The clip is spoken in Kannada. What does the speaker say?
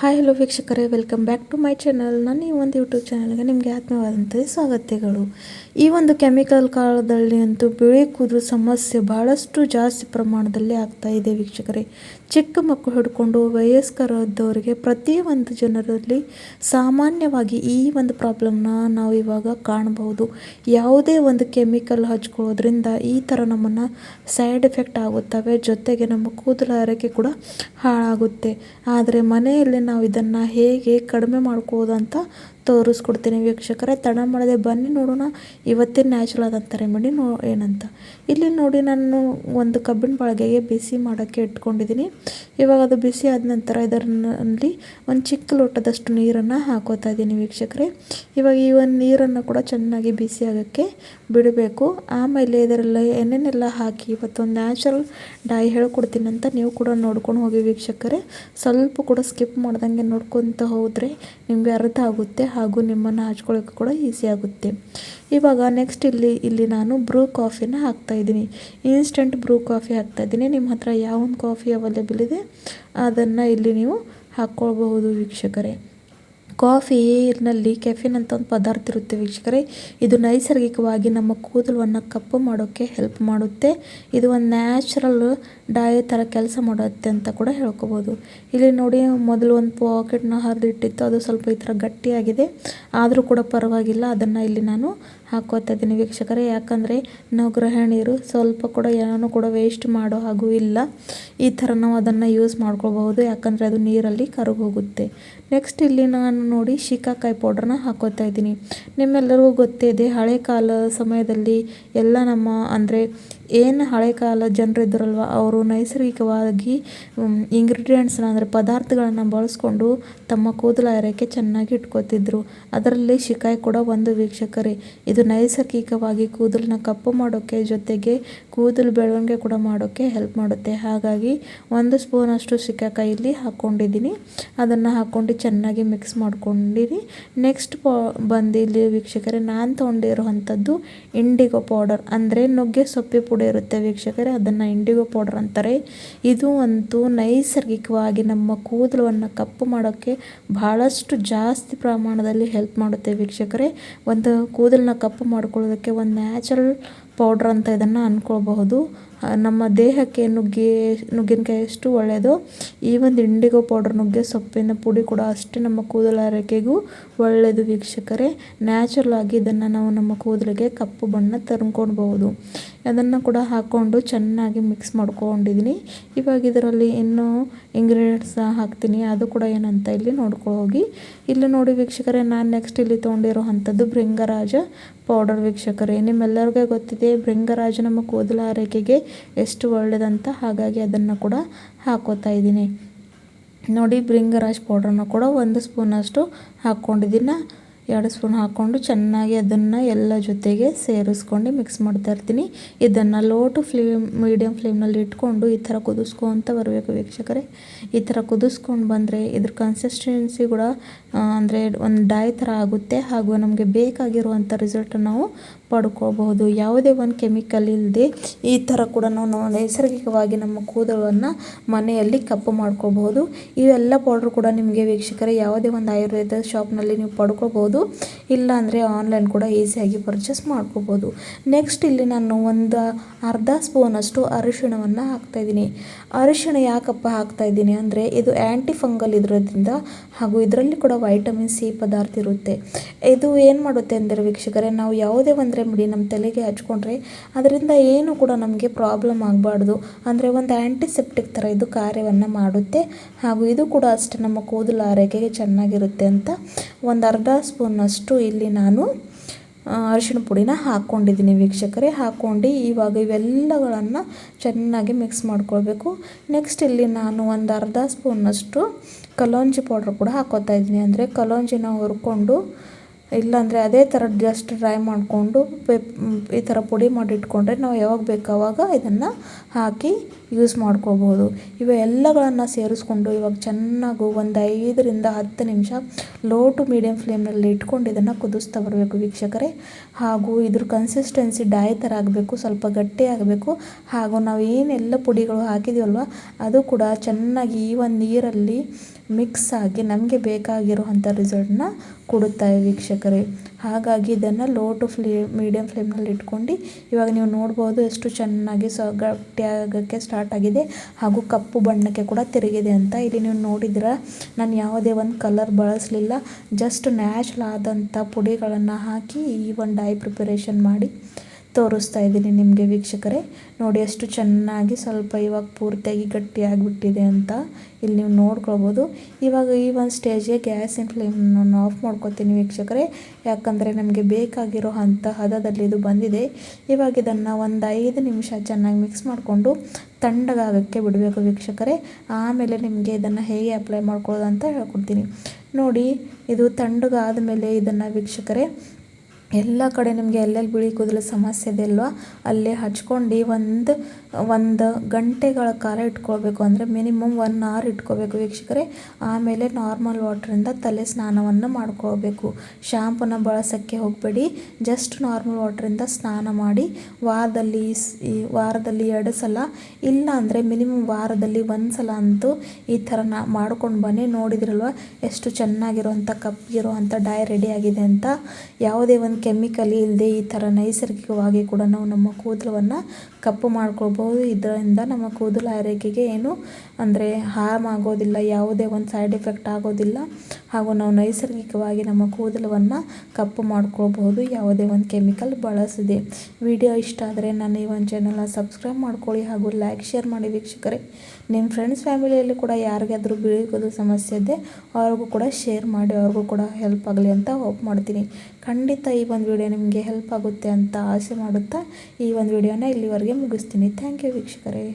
ಹಾಯ್ ಹಲೋ ವೀಕ್ಷಕರೇ welcome back to my channel ನಾನು ಈ ಒಂದು ಯೂಟ್ಯೂಬ್ ಚಾನಲ್ಗೆ ನಿಮಗೆ ಆತ್ಮೀಯವಾದಂಥ ಸ್ವಾಗತಗಳು. ಈ ಒಂದು ಕೆಮಿಕಲ್ ಕಾಲದಲ್ಲಿ ಅಂತೂ ಬಿಳಿ ಕೂದಲು ಸಮಸ್ಯೆ ಭಾಳಷ್ಟು ಜಾಸ್ತಿ ಪ್ರಮಾಣದಲ್ಲಿ ಆಗ್ತಾ ಇದೆ ವೀಕ್ಷಕರೇ. ಚಿಕ್ಕ ಮಕ್ಕಳು ಹಿಡ್ಕೊಂಡು ವಯಸ್ಕರಾದವರಿಗೆ ಪ್ರತಿ ಒಂದು ಜನರಲ್ಲಿ ಸಾಮಾನ್ಯವಾಗಿ ಈ ಒಂದು ಪ್ರಾಬ್ಲಮ್ನ ನಾವು ಇವಾಗ ಕಾಣಬಹುದು. ಯಾವುದೇ ಒಂದು ಕೆಮಿಕಲ್ ಹಚ್ಕೊಳ್ಳೋದ್ರಿಂದ ಈ ಥರ ನಮ್ಮನ್ನು ಸೈಡ್ ಎಫೆಕ್ಟ್ ಆಗುತ್ತವೆ, ಜೊತೆಗೆ ನಮ್ಮ ಕೂದಲು ಆರೈಕೆ ಕೂಡ ಹಾಳಾಗುತ್ತೆ. ಆದರೆ ಮನೆಯಲ್ಲಿ ನಾವು ಇದನ್ನು ಹೇಗೆ ಕಡಿಮೆ ಮಾಡ್ಕೋಬೋದಂತ ಅಂತ ತೋರಿಸ್ಕೊಡ್ತೀನಿ ವೀಕ್ಷಕರೇ. ತಡ ಮಾಡದೆ ಬನ್ನಿ ನೋಡೋಣ. ಇವತ್ತಿನ ನ್ಯಾಚುರಲ್ ಆದಂಥ ರೆಮಿಡಿ ನೋ ಏನಂತ. ಇಲ್ಲಿ ನೋಡಿ ನಾನು ಒಂದು ಕಬ್ಬಿನ ಬಾಳಿಗೆಗೆ ಬಿಸಿ ಮಾಡೋಕ್ಕೆ ಇಟ್ಕೊಂಡಿದ್ದೀನಿ. ಇವಾಗ ಅದು ಬಿಸಿ ಆದ ನಂತರ ಇದರಲ್ಲಿ ಒಂದು ಚಿಕ್ಕ ಲೋಟದಷ್ಟು ನೀರನ್ನು ಹಾಕೋತಾ ಇದ್ದೀನಿ ವೀಕ್ಷಕರೇ. ಇವಾಗ ಈ ಒಂದು ನೀರನ್ನು ಕೂಡ ಚೆನ್ನಾಗಿ ಬಿಸಿ ಆಗೋಕ್ಕೆ ಬಿಡಬೇಕು. ಆಮೇಲೆ ಇದರಲ್ಲಿ ಏನೇನೆಲ್ಲ ಹಾಕಿ ಇವತ್ತೊಂದು ನ್ಯಾಚುರಲ್ ಡೈ ಹೇಳ್ಕೊಡ್ತೀನಿ ಅಂತ ನೀವು ಕೂಡ ನೋಡ್ಕೊಂಡು ಹೋಗಿ ವೀಕ್ಷಕರೇ. ಸ್ವಲ್ಪ ಕೂಡ ಸ್ಕಿಪ್ ಮಾಡ್ದಂಗೆ ನೋಡ್ಕೊತ ಹೋದರೆ ನಿಮಗೆ ಅರ್ಥ ಆಗುತ್ತೆ. ಹಾಗೂ ನಿಮ್ಮನ್ನು ಹಚ್ಕೊಳ್ಳೋಕೆ ಕೂಡ ಈಸಿ ಆಗುತ್ತೆ. ಇವಾಗ ನೆಕ್ಸ್ಟ್ ಇಲ್ಲಿ ಇಲ್ಲಿ ನಾನು ಬ್ರೂ ಕಾಫಿನ ಹಾಕ್ತಾಯಿದ್ದೀನಿ ಇನ್ಸ್ಟೆಂಟ್ ಬ್ರೂ ಕಾಫಿ ಹಾಕ್ತಾಯಿದ್ದೀನಿ ನಿಮ್ಮ ಹತ್ರ ಯಾವ ಒಂದು ಕಾಫಿ ಅವೈಲೇಬಲ್ ಇದೆ, ಅದನ್ನು ಇಲ್ಲಿ ನೀವು ಹಾಕ್ಕೊಳ್ಬಹುದು ವೀಕ್ಷಕರೇ. ಕಾಫಿನಲ್ಲಿ ಕೆಫಿನ್ ಅಂತ ಒಂದು ಪದಾರ್ಥ ಇರುತ್ತೆ ವೀಕ್ಷಕರೇ. ಇದು ನೈಸರ್ಗಿಕವಾಗಿ ನಮ್ಮ ಕೂದಲನ್ನು ಕಪ್ಪು ಮಾಡೋಕ್ಕೆ ಹೆಲ್ಪ್ ಮಾಡುತ್ತೆ. ಇದು ಒಂದು ನ್ಯಾಚುರಲ್ ಡೈ ಥರ ಕೆಲಸ ಮಾಡುತ್ತೆ ಅಂತ ಕೂಡ ಹೇಳ್ಕೊಬೋದು. ಇಲ್ಲಿ ನೋಡಿ, ಮೊದಲು ಒಂದು ಪಾಕೆಟ್ನ ಹರಿದಿಟ್ಟಿತ್ತು. ಅದು ಸ್ವಲ್ಪ ಈ ಥರ ಗಟ್ಟಿಯಾಗಿದೆ. ಆದರೂ ಕೂಡ ಪರವಾಗಿಲ್ಲ. ಅದನ್ನು ಇಲ್ಲಿ ನಾನು ಹಾಕೋತಾ ಇದ್ದೀನಿ ವೀಕ್ಷಕರೇ. ಯಾಕಂದರೆ, ನಾವು ಗೃಹಿಣಿಯರು ಸ್ವಲ್ಪ ಕೂಡ ಏನೂ ಕೂಡ ವೇಸ್ಟ್ ಮಾಡೋ ಹಾಗೂ ಇಲ್ಲ. ಈ ಥರ ನಾವು ಅದನ್ನು ಯೂಸ್ ಮಾಡ್ಕೋಬಹುದು ಯಾಕಂದರೆ, ಅದು ನೀರಲ್ಲಿ ಕರಗೋಗುತ್ತೆ ನೆಕ್ಸ್ಟ್ ಇಲ್ಲಿ ನಾನು ನೋಡಿ ಶಿಕಾಕಾಯಿ ಪೌಡ್ರನ್ನ ಹಾಕೋತಾ ಇದ್ದೀನಿ. ನಿಮ್ಮೆಲ್ಲರಿಗೂ ಗೊತ್ತೇ ಇದೆ, ಹಳೆ ಕಾಲ ಸಮಯದಲ್ಲಿ ಎಲ್ಲ ನಮ್ಮ, ಅಂದರೆ, ಏನು ಹಳೆ ಕಾಲ ಜನರು ಇದ್ರಲ್ವ ಅವರು ನೈಸರ್ಗಿಕವಾಗಿ ಇಂಗ್ರೀಡಿಯೆಂಟ್ಸ್ನ ಅಂದರೆ ಪದಾರ್ಥಗಳನ್ನು ಬಳಸ್ಕೊಂಡು ತಮ್ಮ ಕೂದಲ ಆರೈಕೆ ಚೆನ್ನಾಗಿ ಇಟ್ಕೋತಿದ್ರು. ಅದರಲ್ಲಿ ಶಿಕಾಯಿ ಕೂಡ ಒಂದು ವೀಕ್ಷಕರೇ. ಇದು ನೈಸರ್ಗಿಕವಾಗಿ ಕೂದಲನ್ನ ಕಪ್ಪು ಮಾಡೋಕ್ಕೆ ಜೊತೆಗೆ ಕೂದಲು ಬೆಳವಣಿಗೆ ಕೂಡ ಮಾಡೋಕ್ಕೆ ಹೆಲ್ಪ್ ಮಾಡುತ್ತೆ. ಹಾಗಾಗಿ ಒಂದು ಸ್ಪೂನಷ್ಟು ಶಿಕಾಕಾಯಿ ಇಲ್ಲಿ ಹಾಕ್ಕೊಂಡಿದ್ದೀನಿ ಅದನ್ನು ಹಾಕ್ಕೊಂಡು ಚೆನ್ನಾಗಿ ಮಿಕ್ಸ್ ಮಾಡ್ಕೊಂಡಿರಿ. ನೆಕ್ಸ್ಟ್ ಪಾ ಬಂದು ಇಲ್ಲಿ ವೀಕ್ಷಕರೇ, ನಾನು ತೊಗೊಂಡಿರುವಂಥದ್ದು ಇಂಡಿಗೋ ಪೌಡರ್ ಅಂದರೆ ನುಗ್ಗೆ ಸೊಪ್ಪೆ ಪುಡಿ ಇರುತ್ತೆ ವೀಕ್ಷಕರೇ. ಅದನ್ನು ಇಂಡಿಗೋ ಪೌಡರ್ ಅಂತಾರೆ. ಇದು ಅಂತೂ ನೈಸರ್ಗಿಕವಾಗಿ ನಮ್ಮ ಕೂದಲನ್ನು ಕಪ್ಪು ಮಾಡೋಕ್ಕೆ ಬಹಳಷ್ಟು ಜಾಸ್ತಿ ಪ್ರಮಾಣದಲ್ಲಿ ಹೆಲ್ಪ್ ಮಾಡುತ್ತೆ ವೀಕ್ಷಕರೇ. ಒಂದು ಕೂದಲನ್ನ ಕಪ್ಪು ಮಾಡ್ಕೊಳ್ಳೋದಕ್ಕೆ ಒಂದು ನ್ಯಾಚುರಲ್ ಪೌಡ್ರ್ ಅಂತ ಇದನ್ನು ಅಂದ್ಕೊಳ್ಬಹುದು ನಮ್ಮ ದೇಹಕ್ಕೆ ನುಗ್ಗೆ, ನುಗ್ಗಿನಕಾಯಿ ಎಷ್ಟು ಒಳ್ಳೆಯದು, ಈ ಒಂದು ಇಂಡಿಗೋ ಪೌಡರ್ ನುಗ್ಗೆ ಸೊಪ್ಪಿನ ಪುಡಿ ಕೂಡ ಅಷ್ಟೇ ನಮ್ಮ ಕೂದಲ ಆರೈಕೆಗೂ ಒಳ್ಳೆಯದು ವೀಕ್ಷಕರೇ. ನ್ಯಾಚುರಲ್ ಆಗಿ ಇದನ್ನು ನಾವು ನಮ್ಮ ಕೂದಲಿಗೆ ಕಪ್ಪು ಬಣ್ಣ ತರ್ಕೊಳ್ಬಹುದು. ಅದನ್ನು ಕೂಡ ಹಾಕ್ಕೊಂಡು ಚೆನ್ನಾಗಿ ಮಿಕ್ಸ್ ಮಾಡ್ಕೊಂಡಿದ್ದೀನಿ. ಇವಾಗ ಇದರಲ್ಲಿ ಇನ್ನೂ ಇಂಗ್ರೀಡಿಯೆಂಟ್ಸ್ ಹಾಕ್ತೀನಿ. ಅದು ಕೂಡ ಏನಂತ ಇಲ್ಲಿ ನೋಡ್ಕೊಳ್ಳೋಗಿ ಇಲ್ಲಿ ನೋಡಿ ವೀಕ್ಷಕರೇ, ನಾನು ನೆಕ್ಸ್ಟ್ ಇಲ್ಲಿ ತೊಗೊಂಡಿರೋ ಅಂಥದ್ದು ಭೃಂಗರಾಜ ಪೌಡರ್ ವೀಕ್ಷಕರೇ. ನಿಮ್ಮೆಲ್ಲರಿಗೂ ಗೊತ್ತಿದೆ ಭೃಂಗರಾಜ ನಮ್ಮ ಕೂದಲ ಆರೈಕೆಗೆ ಎಷ್ಟು ಒಳ್ಳೆಯದಂತ ಹಾಗಾಗಿ ಅದನ್ನು ಕೂಡ ಹಾಕೋತಾ ಇದ್ದೀನಿ. ನೋಡಿ, ಭೃಂಗರಾಜ್ ಪೌಡ್ರನ್ನು ಕೂಡ ಒಂದು ಸ್ಪೂನಷ್ಟು ಹಾಕ್ಕೊಂಡಿದ್ದೀನಿ. ಎರಡು ಸ್ಪೂನ್ ಹಾಕ್ಕೊಂಡು ಚೆನ್ನಾಗಿ ಅದನ್ನು ಎಲ್ಲ ಜೊತೆಗೆ ಸೇರಿಸ್ಕೊಂಡು ಮಿಕ್ಸ್ ಮಾಡ್ತಾ ಇರ್ತೀನಿ. ಇದನ್ನು ಲೋ ಟು ಫ್ಲೇಮ್ ಮೀಡಿಯಮ್ ಫ್ಲೇಮ್ನಲ್ಲಿ ಇಟ್ಕೊಂಡು ಈ ಥರ ಕುದಿಸ್ಕೊತ ಬರಬೇಕು ವೀಕ್ಷಕರೇ. ಈ ಥರ ಕುದಿಸ್ಕೊಂಡು ಬಂದರೆ ಇದ್ರ ಕನ್ಸಿಸ್ಟೆನ್ಸಿ ಕೂಡ ಅಂದರೆ ಒಂದು ಡೈ ಥರ ಆಗುತ್ತೆ. ಹಾಗೂ ನಮಗೆ ಬೇಕಾಗಿರುವಂಥ ರಿಸಲ್ಟನ್ನು ನಾವು ಪಡ್ಕೋಬಹುದು ಯಾವುದೇ ಒಂದು ಕೆಮಿಕಲ್ ಇಲ್ಲದೆ ಈ ಥರ ಕೂಡ ನಾವು ನೈಸರ್ಗಿಕವಾಗಿ ನಮ್ಮ ಕೂದಲನ್ನು ಮನೆಯಲ್ಲಿ ಕಪ್ಪು ಮಾಡ್ಕೋಬಹುದು. ಇವೆಲ್ಲ ಪೌಡ್ರ್ ಕೂಡ ನಿಮಗೆ ವೀಕ್ಷಕರೇ ಯಾವುದೇ ಒಂದು ಆಯುರ್ವೇದ ಶಾಪ್ನಲ್ಲಿ ನೀವು ಪಡ್ಕೋಬಹುದು. ಇಲ್ಲ ಅಂದರೆ ಆನ್ಲೈನ್ ಕೂಡ ಈಸಿಯಾಗಿ ಪರ್ಚೇಸ್ ಮಾಡ್ಕೋಬೋದು ನೆಕ್ಸ್ಟ್ ಇಲ್ಲಿ ನಾನು ಒಂದು ಅರ್ಧ ಸ್ಪೂನಷ್ಟು ಅರಿಶಿಣವನ್ನು ಹಾಕ್ತಾಯಿದ್ದೀನಿ ಅರಿಶಿಣ ಯಾಕಪ್ಪ ಹಾಕ್ತಾಯಿದ್ದೀನಿ ಅಂದರೆ ಇದು ಆ್ಯಂಟಿ ಫಂಗಲ್ ಇರೋದ್ರಿಂದ ಹಾಗೂ ಇದರಲ್ಲಿ ಕೂಡ ವೈಟಮಿನ್ ಸಿ ಪದಾರ್ಥ ಇರುತ್ತೆ. ಇದು ಏನು ಮಾಡುತ್ತೆ ಅಂದರೆ ವೀಕ್ಷಕರೇ ನಾವು ಯಾವುದೇ ಒಂದು ರೆಮಿಡಿ ನಮ್ಮ ತಲೆಗೆ ಹಚ್ಕೊಂಡ್ರೆ ಅದರಿಂದ ಏನು ಕೂಡ ನಮಗೆ ಪ್ರಾಬ್ಲಮ್ ಆಗಬಾರ್ದು. ಅಂದರೆ ಒಂದು ಆ್ಯಂಟಿಸೆಪ್ಟಿಕ್ ಥರ ಇದು ಕಾರ್ಯವನ್ನು ಮಾಡುತ್ತೆ. ಹಾಗೂ ಇದು ಕೂಡ ಅಷ್ಟೇ ನಮ್ಮ ಕೂದಲು ಆರೈಕೆಗೆ ಚೆನ್ನಾಗಿರುತ್ತೆ ಅಂತ ಒಂದು ಅರ್ಧ ಸ್ಪೂನಷ್ಟು ಇಲ್ಲಿ ನಾನು ಅರಿಶಿಣ ಪುಡಿನ ಹಾಕ್ಕೊಂಡಿದ್ದೀನಿ ವೀಕ್ಷಕರೇ. ಹಾಕ್ಕೊಂಡು ಇವಾಗ ಇವೆಲ್ಲಗಳನ್ನು ಚೆನ್ನಾಗಿ ಮಿಕ್ಸ್ ಮಾಡ್ಕೊಳ್ಬೇಕು. ನೆಕ್ಸ್ಟ್ ಇಲ್ಲಿ ನಾನು ಒಂದು ಅರ್ಧ ಸ್ಪೂನಷ್ಟು ಕಲೋಂಜಿ ಪೌಡ್ರ್ ಕೂಡ ಹಾಕೋತಾ ಇದ್ದೀನಿ. ಅಂದರೆ ಕಲೋಂಜಿನ ಹುರ್ಕೊಂಡು ಇಲ್ಲಾಂದರೆ ಅದೇ ಥರ ಜಸ್ಟ್ ಡ್ರೈ ಮಾಡಿಕೊಂಡು ಪೆಪ್ ಈ ಥರ ಪುಡಿ ಮಾಡಿಟ್ಕೊಂಡ್ರೆ ನಾವು ಯಾವಾಗ ಬೇಕು ಆವಾಗ ಇದನ್ನು ಹಾಕಿ ಯೂಸ್ ಮಾಡ್ಕೋಬೋದು. ಇವ ಎಲ್ಲಗಳನ್ನು ಸೇರಿಸ್ಕೊಂಡು ಇವಾಗ ಚೆನ್ನಾಗಿ ಒಂದು ಐದರಿಂದ ಹತ್ತು ನಿಮಿಷ ಲೋ ಟು ಮೀಡಿಯಮ್ ಫ್ಲೇಮ್ನಲ್ಲಿ ಇಟ್ಕೊಂಡು ಇದನ್ನು ಕುದಿಸ್ತಾ ಬರಬೇಕು ವೀಕ್ಷಕರೇ. ಹಾಗೂ ಇದ್ರ ಕನ್ಸಿಸ್ಟೆನ್ಸಿ ಡೈ ಥರ ಆಗಬೇಕು, ಸ್ವಲ್ಪ ಗಟ್ಟಿ ಆಗಬೇಕು. ಹಾಗೂ ನಾವು ಏನೆಲ್ಲ ಪುಡಿಗಳು ಹಾಕಿದೀವಲ್ವ, ಅದು ಕೂಡ ಚೆನ್ನಾಗಿ ಈ ಒಂದು ನೀರಲ್ಲಿ ಮಿಕ್ಸ್ ಆಗಿ ನಮಗೆ ಬೇಕಾಗಿರುವಂಥ ರಿಸಲ್ಟನ್ನ ಕೊಡುತ್ತಾ ವೀಕ್ಷಕರೇ. ಹಾಗಾಗಿ ಇದನ್ನು ಲೋ ಟು ಫ್ಲೇ ಮೀಡಿಯಂ ಫ್ಲೇಮ್ನಲ್ಲಿ ಇಟ್ಕೊಂಡು ಇವಾಗ ನೀವು ನೋಡ್ಬೋದು ಎಷ್ಟು ಚೆನ್ನಾಗಿ ಸೊ, ಗಟ್ಟಿಯಾಗೋಕ್ಕೆ ಸ್ಟಾರ್ಟ್ ಆಗಿದೆ ಹಾಗೂ ಕಪ್ಪು ಬಣ್ಣಕ್ಕೆ ಕೂಡ ತಿರುಗಿದೆ ಅಂತ. ಇಲ್ಲಿ ನೀವು ನೋಡಿದ್ರೆ ನಾನು ಯಾವುದೇ ಒಂದು ಕಲರ್ ಬಳಸಲಿಲ್ಲ. ಜಸ್ಟ್ ನ್ಯಾಚುರಲ್ ಆದಂಥ ಪುಡಿಗಳನ್ನು ಹಾಕಿ ಈ ಒಂದು ಡೈ ಪ್ರಿಪರೇಷನ್ ಮಾಡಿ ತೋರಿಸ್ತಾ ಇದ್ದೀನಿ ನಿಮಗೆ ವೀಕ್ಷಕರೇ. ನೋಡಿ ಎಷ್ಟು ಚೆನ್ನಾಗಿ ಸ್ವಲ್ಪ ಇವಾಗ ಪೂರ್ತಿಯಾಗಿ ಗಟ್ಟಿಯಾಗಿಬಿಟ್ಟಿದೆ ಅಂತ ಇಲ್ಲಿ ನೀವು ನೋಡ್ಕೊಳ್ಬೋದು. ಇವಾಗ ಈ ಒಂದು ಸ್ಟೇಜ್ಗೆ ಗ್ಯಾಸಿನ ಫ್ಲೇಮ್ನ ಆಫ್ ಮಾಡ್ಕೊತೀನಿ ವೀಕ್ಷಕರೇ. ಯಾಕಂದರೆ ನಮಗೆ ಬೇಕಾಗಿರೋ ಅಂಥ ಹದದಲ್ಲಿ ಇದು ಬಂದಿದೆ. ಇವಾಗ ಇದನ್ನು ಒಂದು ಐದು ನಿಮಿಷ ಚೆನ್ನಾಗಿ ಮಿಕ್ಸ್ ಮಾಡಿಕೊಂಡು ತಣ್ಣಗಾಗಕ್ಕೆ ಬಿಡಬೇಕು ವೀಕ್ಷಕರೇ. ಆಮೇಲೆ ನಿಮಗೆ ಇದನ್ನು ಹೇಗೆ ಅಪ್ಲೈ ಮಾಡ್ಕೊಳ್ಳೋದು ಅಂತ ಹೇಳ್ಕೊಡ್ತೀನಿ. ನೋಡಿ, ಇದು ತಣ್ಣಗಾದ ಮೇಲೆ ಇದನ್ನು ವೀಕ್ಷಕರೇ ಎಲ್ಲ ಕಡೆ ನಿಮಗೆ ಎಲ್ಲೆಲ್ಲಿ ಬಿಳಿ ಕೂದಲು ಸಮಸ್ಯೆ ಇದೆ ಅಲ್ವಾ ಅಲ್ಲೇ ಹಚ್ಕೊಂಡು ಒಂದು ಒಂದು ಗಂಟೆಗಳ ಕಾಲ ಇಟ್ಕೊಳ್ಬೇಕು. ಅಂದರೆ ಮಿನಿಮಮ್ ಒನ್ ಅವರ್ ಇಟ್ಕೋಬೇಕು ವೀಕ್ಷಕರೇ. ಆಮೇಲೆ ನಾರ್ಮಲ್ ವಾಟ್ರಿಂದ ತಲೆ ಸ್ನಾನವನ್ನು ಮಾಡ್ಕೊಳ್ಬೇಕು. ಶಾಂಪೂನ ಬಳಸೋಕ್ಕೆ ಹೋಗಬೇಡಿ. ಜಸ್ಟ್ ನಾರ್ಮಲ್ ವಾಟ್ರಿಂದ ಸ್ನಾನ ಮಾಡಿ, ವಾರದಲ್ಲಿ ವಾರದಲ್ಲಿ ಎರಡು ಸಲ, ಇಲ್ಲ ಅಂದರೆ ಮಿನಿಮಮ್ ವಾರದಲ್ಲಿ ಒಂದು ಸಲ ಅಂತೂ ಈ ಥರ ನಾ ಮಾಡ್ಕೊಂಡು ಬನ್ನಿ. ನೋಡಿದ್ರಲ್ವ, ಎಷ್ಟು ಚೆನ್ನಾಗಿರುವಂಥ ಕಪ್ಪಿರುವಂಥ ಡೈ ರೆಡಿ ಆಗಿದೆ ಅಂತ. ಯಾವುದೇ ಒಂದು ಕೆಮಿಕಲ್ ಇಲ್ಲದೆ ಈ ಥರ ನೈಸರ್ಗಿಕವಾಗಿ ಕೂಡ ನಾವು ನಮ್ಮ ಕೂದಲನ್ನು ಕಪ್ಪು ಮಾಡ್ಕೊಳ್ಬೋದು. ಇದರಿಂದ ನಮ್ಮ ಕೂದಲು ಆರೈಕೆಗೆ ಏನು ಅಂದರೆ ಹಾರ್ಮ್ ಆಗೋದಿಲ್ಲ ಯಾವುದೇ ಒಂದು ಸೈಡ್ ಎಫೆಕ್ಟ್ ಆಗೋದಿಲ್ಲ. ಹಾಗೂ ನಾವು ನೈಸರ್ಗಿಕವಾಗಿ ನಮ್ಮ ಕೂದಲವನ್ನು ಕಪ್ಪು ಮಾಡ್ಕೊಳ್ಬಹುದು ಯಾವುದೇ ಒಂದು ಕೆಮಿಕಲ್ ಬಳಸದೆ. ವಿಡಿಯೋ ಇಷ್ಟ ಆದರೆ ನನ್ನ ಈ ಒಂದು ಚಾನಲ್ನ ಸಬ್ಸ್ಕ್ರೈಬ್ ಮಾಡ್ಕೊಳ್ಳಿ ಹಾಗೂ ಲೈಕ್ ಶೇರ್ ಮಾಡಿ ವೀಕ್ಷಕರೇ. ನಿಮ್ಮ ಫ್ರೆಂಡ್ಸ್ ಫ್ಯಾಮಿಲಿಯಲ್ಲಿ ಕೂಡ ಯಾರಿಗಾದರೂ ಬಿಳಿ ಸಮಸ್ಯೆ ಇದೆ ಅವ್ರಿಗೂ ಕೂಡ ಶೇರ್ ಮಾಡಿ, ಅವ್ರಿಗೂ ಕೂಡ ಹೆಲ್ಪ್ ಆಗಲಿ ಅಂತ ಹೋಪ್ ಮಾಡ್ತೀನಿ. ಖಂಡಿತ ಈ ಒಂದು ವಿಡಿಯೋ ನಿಮಗೆ ಹೆಲ್ಪ್ ಆಗುತ್ತೆ ಅಂತ ಆಸೆ ಮಾಡುತ್ತಾ ಈ ಒಂದು ವಿಡಿಯೋನ ಇಲ್ಲಿವರೆಗೆ ಮುಗಿಸ್ತೀನಿ ಥ್ಯಾಂಕ್ ಯು ವೀಕ್ಷಕರೇ